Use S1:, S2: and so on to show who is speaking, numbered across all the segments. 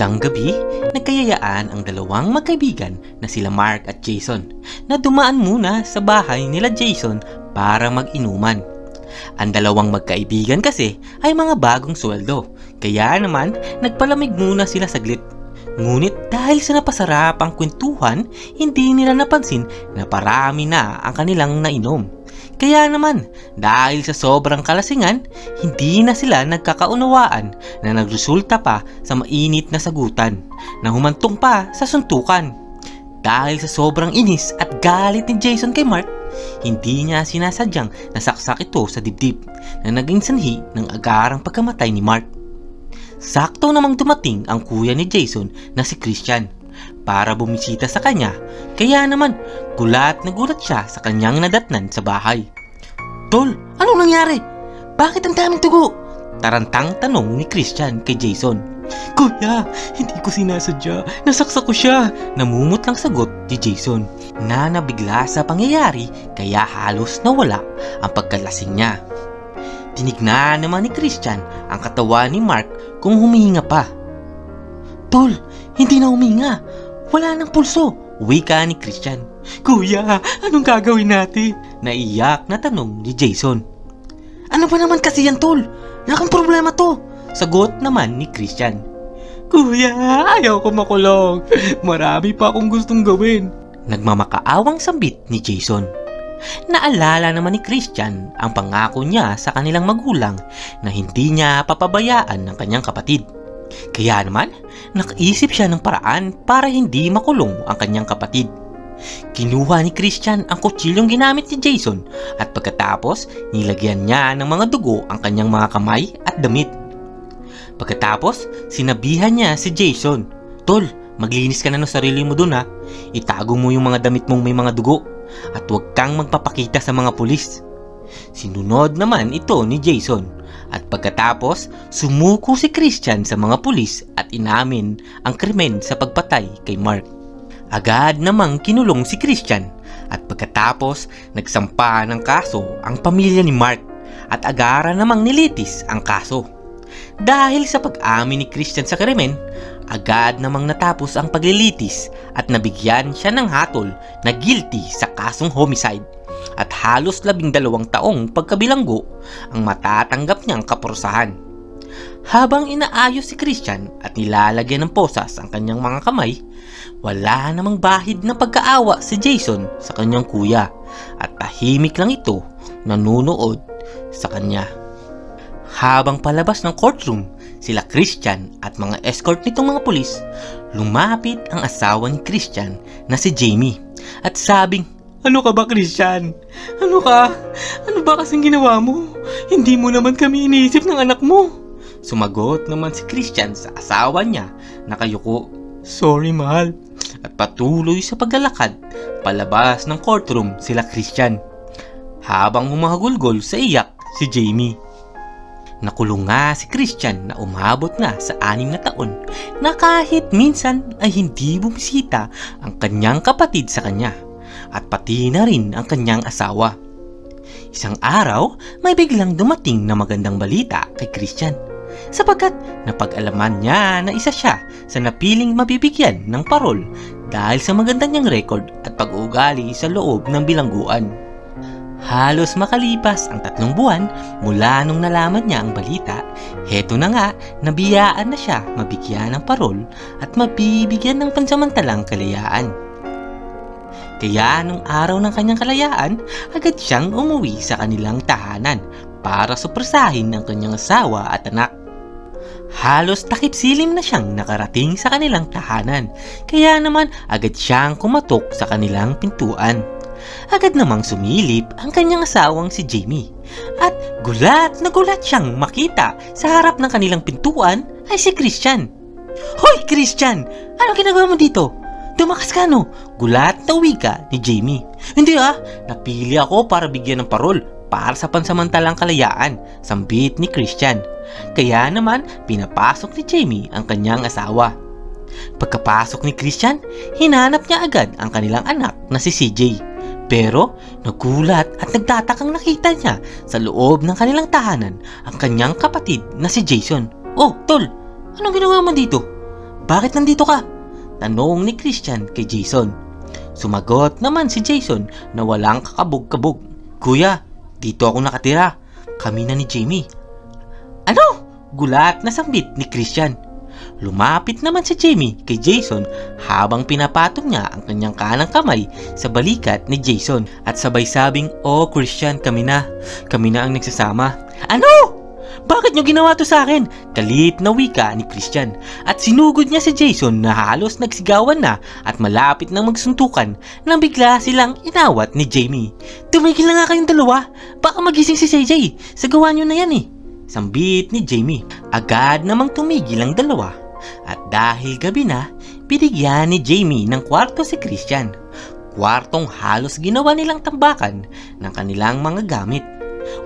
S1: Isang gabi, nagkayayaan ang dalawang magkaibigan na sila Mark at Jason na dumaan muna sa bahay nila Jason para mag-inuman. Ang dalawang magkaibigan kasi ay mga bagong sweldo, kaya naman nagpalamig muna sila saglit. Ngunit dahil sa napasarapang kwentuhan, hindi nila napansin na parami na ang kanilang nainom. Kaya naman, dahil sa sobrang kalasingan, hindi na sila nagkakaunawaan na nagresulta pa sa mainit na sagutan na humantong pa sa suntukan. Dahil sa sobrang inis at galit ni Jason kay Mark, hindi niya sinasadyang nasaksak ito sa dibdib na naging sanhi ng agarang pagkamatay ni Mark. Sakto namang dumating ang kuya ni Jason na si Christian para bumisita sa kanya. Kaya naman, gulat na gulat siya sa kanyang nadatnan sa bahay. Tol, anong nangyari? Bakit ang daming tugo? Tarantang tanong ni Christian kay Jason. Kuya, hindi ko sinasadya. Nasaksak ko siya. Namumutlang sagot ni Jason na nabigla sa pangyayari kaya halos nawala ang pagkalasing niya. Tinignan naman ni Christian ang katawan ni Mark kung humihinga pa. Tol, hindi na huminga. Wala nang pulso. Wika ni Christian. Kuya, anong gagawin natin? Naiyak na tanong ni Jason. Ano ba naman kasi yan, Tol? Laking problema to. Sagot naman ni Christian. Kuya, ayaw ko makulong. Marami pa akong gustong gawin. Nagmamakaawang sambit ni Jason. Naalala naman ni Christian ang pangako niya sa kanilang magulang na hindi niya papabayaan ng kanyang kapatid. Kaya naman, nakaisip siya ng paraan para hindi makulong ang kanyang kapatid. Kinuha ni Christian ang kutsilyong ginamit ni Jason at pagkatapos nilagyan niya ng mga dugo ang kanyang mga kamay at damit. Pagkatapos, sinabihan niya si Jason, Tol, maglinis ka na ng sarili mo dun ha. Itago mo yung mga damit mong may mga dugo at huwag kang magpapakita sa mga pulis. Sinunod naman ito ni Jason at pagkatapos sumuko si Christian sa mga pulis at inamin ang krimen sa pagpatay kay Mark. Agad namang kinulong si Christian at pagkatapos nagsampa ng kaso ang pamilya ni Mark at agara namang nilitis ang kaso. Dahil sa pag-amin ni Christian sa krimen, agad namang natapos ang paglilitis at nabigyan siya ng hatol na guilty sa kasong homicide at halos labing dalawang taong pagkabilanggo ang matatanggap niyang kapurusahan. Habang inaayos si Christian at nilalagyan ng posas ang kanyang mga kamay, wala namang bahid na pagkaawa si Jason sa kanyang kuya at tahimik lang ito nanunood sa kanya. Habang palabas ng courtroom, sila Christian at mga escort nitong mga pulis, lumapit ang asawa ni Christian na si Jamie at sabing, Ano ka ba Christian? Ano ka? Ano ba kasing ginawa mo? Hindi mo naman kami iniisip ng anak mo. Sumagot naman si Christian sa asawa niya na kayuko, Sorry mahal. At patuloy sa paglalakad, palabas ng courtroom sila Christian. Habang humahagulgol sa iyak si Jamie. Nakulong nga si Christian na umabot na sa anim na taon na kahit minsan ay hindi bumisita ang kanyang kapatid sa kanya at pati na rin ang kanyang asawa. Isang araw, may biglang dumating na magandang balita kay Christian sapagkat napag-alaman niya na isa siya sa napiling mabibigyan ng parol dahil sa maganda niyang record at pag-uugali sa loob ng bilangguan. Halos makalipas ang tatlong buwan mula nung nalaman niya ang balita, heto na nga, nabiyaan na siya mabigyan ng parol at mabibigyan ng pansamantalang kalayaan. Kaya nung araw ng kanyang kalayaan, agad siyang umuwi sa kanilang tahanan para supresahin ang kanyang asawa at anak. Halos takip silim na siyang nakarating sa kanilang tahanan, kaya naman agad siyang kumatok sa kanilang pintuan. Agad namang sumilip ang kanyang asawang si Jamie. At gulat na gulat siyang makita sa harap ng kanilang pintuan ay si Christian. Hoy Christian! Anong ginagawa mo dito? Tumakas ka no? Gulat na wika ni Jamie. Hindi ah, napili ako para bigyan ng parol para sa pansamantalang kalayaan, sambit ni Christian. Kaya naman, pinapasok ni Jamie ang kanyang asawa. Pagkapasok ni Christian, hinanap niya agad ang kanilang anak na si CJ. Pero nagulat at nagtatakang nakita niya sa loob ng kanilang tahanan ang kanyang kapatid na si Jason. Oh, tol, anong ginagawa mo dito? bakit nandito ka? Tanong ni Christian kay Jason. Sumagot naman si Jason na walang kakabog-kabog. Kuya, dito ako nakatira. Kami na ni Jamie. Ano? Gulat na sambit ni Christian. Lumapit naman si Jamie kay Jason habang pinapatong niya ang kanyang kanang kamay sa balikat ni Jason at sabay sabing, Oh Christian, kami na. Kami na ang nagsasama. Ano? Bakit niyo ginawa to sa akin? Galit na wika ni Christian at sinugod niya si Jason na halos nagsigawan na at malapit na magsuntukan nang bigla silang inawat ni Jamie. Tumigil na nga kayong dalawa. Baka magising si CJ. Sagawa niyo na yan eh. Sambit ni Jamie. Agad namang tumigil ang dalawa. At dahil gabi na, binigyan ni Jamie ng kwarto si Christian. Kwartong halos ginawa nilang tambakan ng kanilang mga gamit.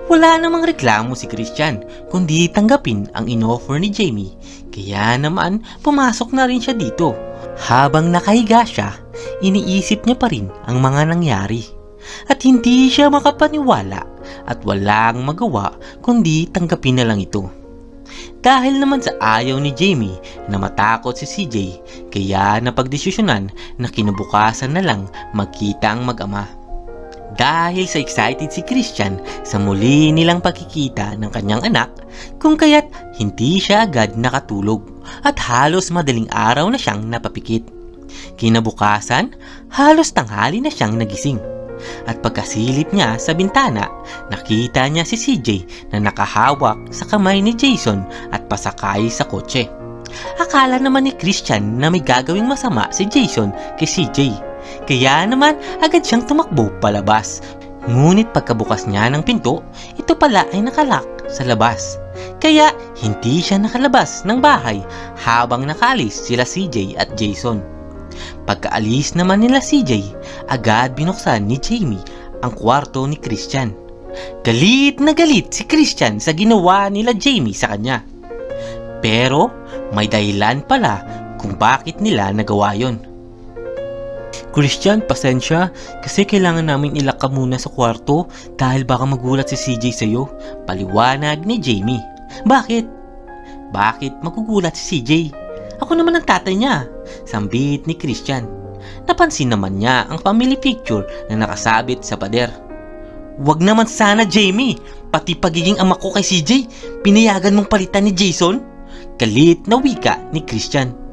S1: Wala namang reklamo si Christian, kundi tanggapin ang inoffer ni Jamie. Kaya naman, pumasok na rin siya dito. Habang nakahiga siya, iniisip niya pa rin ang mga nangyari. At hindi siya makapaniwala at walang magawa kundi tanggapin na lang ito. Dahil naman sa ayaw ni Jamie na matakot si CJ, kaya napagdesisyonan na kinabukasan na lang magkita ang mag-ama. Dahil sa excited si Christian sa muli nilang pagkikita ng kanyang anak, kung kaya't hindi siya agad nakatulog at halos madaling araw na siyang napapikit. Kinabukasan, halos tanghali na siyang nagising. At pagkasilip niya sa bintana, nakita niya si CJ na nakahawak sa kamay ni Jason at pasakay sa kotse. Akala naman ni Christian na may gagawing masama si Jason kay CJ. Kaya naman agad siyang tumakbo palabas. Ngunit pagkabukas niya ng pinto, ito pala ay nakalak sa labas. Kaya hindi siya nakalabas ng bahay habang nakalis sila CJ at Jason. Pagkaalis naman nila CJ, agad binuksan ni Jamie ang kwarto ni Christian. Galit na galit si Christian sa ginawa nila Jamie sa kanya. Pero may dahilan pala kung bakit nila nagawa yon. Christian, pasensya kasi kailangan namin ilak muna sa kwarto dahil baka magulat si CJ sa'yo. Paliwanag ni Jamie. Bakit? Bakit magugulat si CJ? Ako naman ang tatay niya. Sambit ni Christian. Napansin naman niya ang family picture na nakasabit sa pader. Wag naman sana Jamie, pati pagiging ama ko kay CJ, pinayagan mong palitan ni Jason? Galit na wika ni Christian.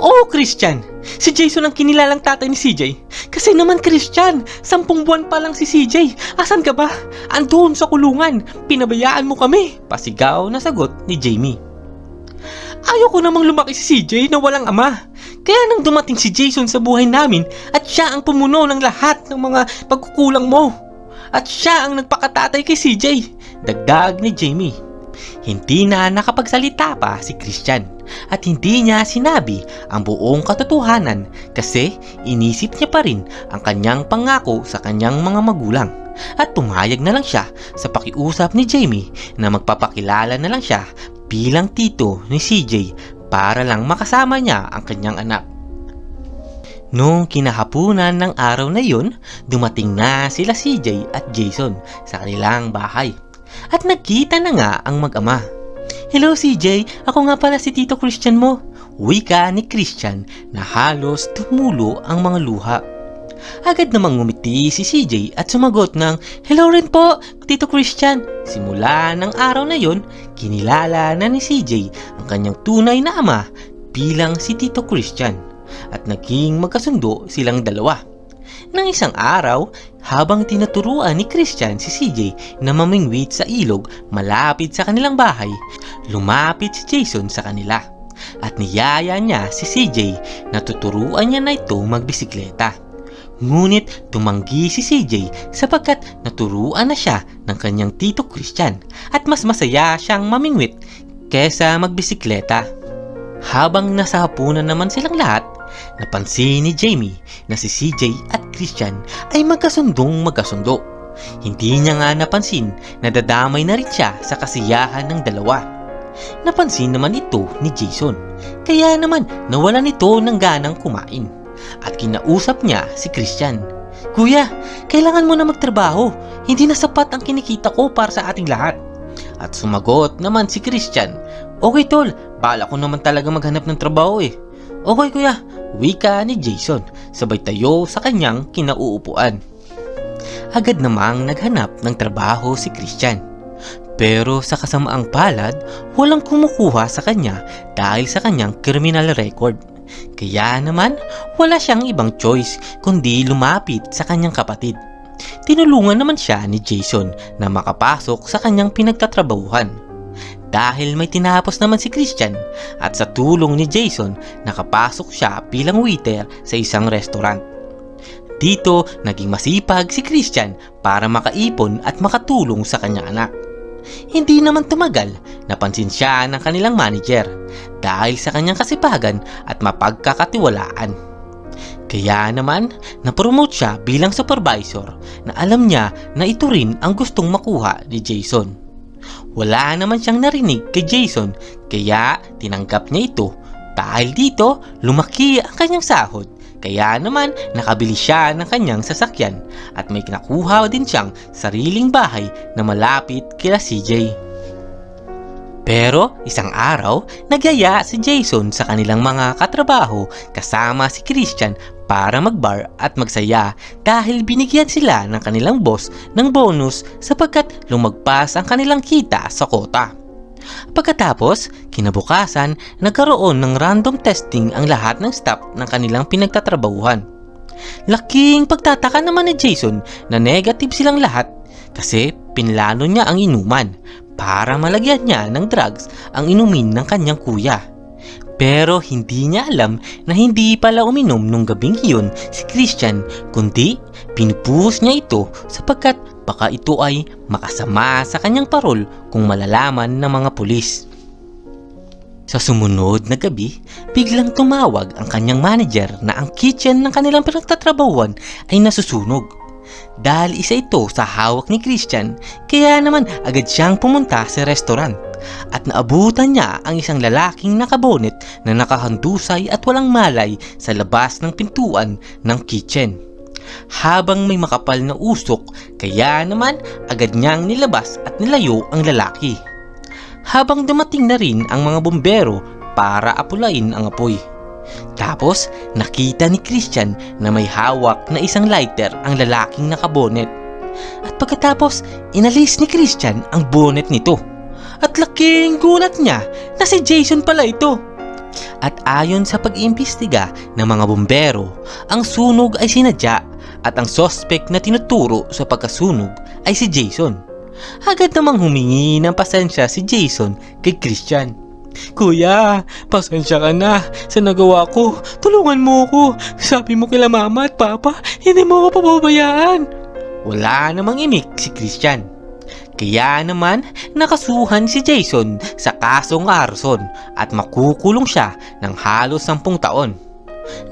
S1: Oo, Christian. Si Jason ang kinilalang tatay ni CJ. Kasi naman, Christian, sampung buwan pa lang si CJ. Asan ka ba? Andun sa kulungan. Pinabayaan mo kami. Pasigaw na sagot ni Jamie. Ayoko namang lumaki si CJ na walang ama. Kaya nang dumating si Jason sa buhay namin at siya ang pumuno ng lahat ng mga pagkukulang mo. At siya ang nagpakatatay kay CJ. Dagdag ni Jamie. Hindi na nakapagsalita pa si Christian at hindi niya sinabi ang buong katotohanan kasi inisip niya pa rin ang kanyang pangako sa kanyang mga magulang at pumayag na lang siya sa pakiusap ni Jamie na magpapakilala na lang siya bilang tito ni CJ para lang makasama niya ang kanyang anak. Noong kinahapunan ng araw na yun, dumating na sila CJ at Jason sa kanilang bahay. At nagkita na nga ang mag-ama. Hello CJ, ako nga pala si Tito Christian mo. Wika ni Christian na halos tumulo ang mga luha. Agad namang ngumiti si CJ at sumagot ng Hello rin po, Tito Christian. Simula ng araw na yon, kinilala na ni CJ ang kanyang tunay na ama bilang si Tito Christian at naging magkasundo silang dalawa. Nang isang araw, habang tinuturuan ni Christian si CJ na mamingwit sa ilog malapit sa kanilang bahay, lumapit si Jason sa kanila at niyaya niya si CJ na tuturuan niya na ito magbisikleta. Ngunit tumanggi si CJ sapagkat naturuan na siya ng kanyang tito Christian at mas masaya siyang mamingwit kesa magbisikleta. Habang nasa hapunan naman silang lahat, napansin ni Jamie na si CJ at Christian ay magkasundong magkasundo. Hindi niya nga napansin na dadamay na rin siya sa kasiyahan ng dalawa. Napansin naman ito ni Jason, kaya naman nawalan ito ng ganang kumain. At kinausap niya si Christian. Kuya, kailangan mo na magtrabaho. Hindi na sapat ang kinikita ko para sa ating lahat. At sumagot naman si Christian, Okay tol, bala ko naman talaga maghanap ng trabaho eh. Okay kuya, wika ni Jason sabay tayo sa kanyang kinauupuan. Agad namang naghanap ng trabaho si Christian. Pero sa kasamaang palad, walang kumukuha sa kanya dahil sa kanyang criminal record. Kaya naman, wala siyang ibang choice kundi lumapit sa kanyang kapatid. Tinulungan naman siya ni Jason na makapasok sa kanyang pinagtatrabahuhan. Dahil may tinapos naman si Christian at sa tulong ni Jason, nakapasok siya bilang waiter sa isang restaurant. Dito, naging masipag si Christian para makaipon at makatulong sa kanyang anak. Hindi naman tumagal, napansin siya ng kanilang manager dahil sa kanyang kasipagan at mapagkakatiwalaan. Kaya naman, napromote siya bilang supervisor na alam niya na ito rin ang gustong makuha ni Jason. Wala naman siyang narinig kay Jason kaya tinanggap niya ito dahil dito lumaki ang kanyang sahod kaya naman nakabili siya ng kanyang sasakyan at may nakuha din siyang sariling bahay na malapit kila CJ. Pero isang araw, nagyaya si Jason sa kanilang mga katrabaho kasama si Christian para magbar at magsaya dahil binigyan sila ng kanilang boss ng bonus sapagkat lumagpas ang kanilang kita sa kota. Pagkatapos, kinabukasan, nagkaroon ng random testing ang lahat ng staff ng kanilang pinagtatrabahuhan. Laking pagtataka naman ni Jason na negative silang lahat kasi pinlano niya ang inuman para malagyan niya ng drugs ang inumin ng kanyang kuya. Pero hindi niya alam na hindi pala uminom nung gabing iyon si Christian kundi pinupuhos niya ito sapagkat baka ito ay makasama sa kanyang parol kung malalaman ng mga pulis. Sa sumunod na gabi, biglang tumawag ang kanyang manager na ang kitchen ng kanilang pinagtatrabahuan ay nasusunog. Dahil isa ito sa hawak ni Christian, kaya naman agad siyang pumunta sa restaurant at naabutan niya ang isang lalaking nakabonet na nakahandusay at walang malay sa labas ng pintuan ng kitchen. Habang may makapal na usok, kaya naman agad niyang nilabas at nilayo ang lalaki. Habang dumating na rin ang mga bombero para apulain ang apoy. Tapos, nakita ni Christian na may hawak na isang lighter ang lalaking nakabonet. At pagkatapos, inalis ni Christian ang bonnet nito. At laking gulat niya na si Jason pala ito. At ayon sa pag-iimbestiga ng mga bombero, ang sunog ay sinadya at ang sospek na tinuturo sa pagkasunog ay si Jason. Agad namang humingi ng pasensya si Jason kay Christian. Kuya, pasensya ka na sa nagawa ko. Tulungan mo ko. Sabi mo kila mama at papa, hindi mo ako pababayaan. Wala namang imik si Christian. Kaya naman, nakasuhan si Jason sa kasong arson at makukulong siya ng halos sampung taon.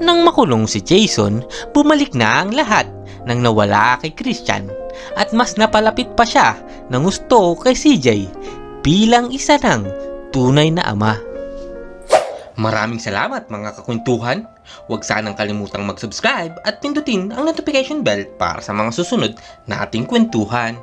S1: Nang makulong si Jason, bumalik na ang lahat nang nawala kay Christian at mas napalapit pa siya ng gusto kay CJ bilang isa ng tunay na ama. Maraming salamat mga kakwentuhan. Huwag sanang kalimutang mag-subscribe at pindutin ang notification bell para sa mga susunod nating kwentuhan.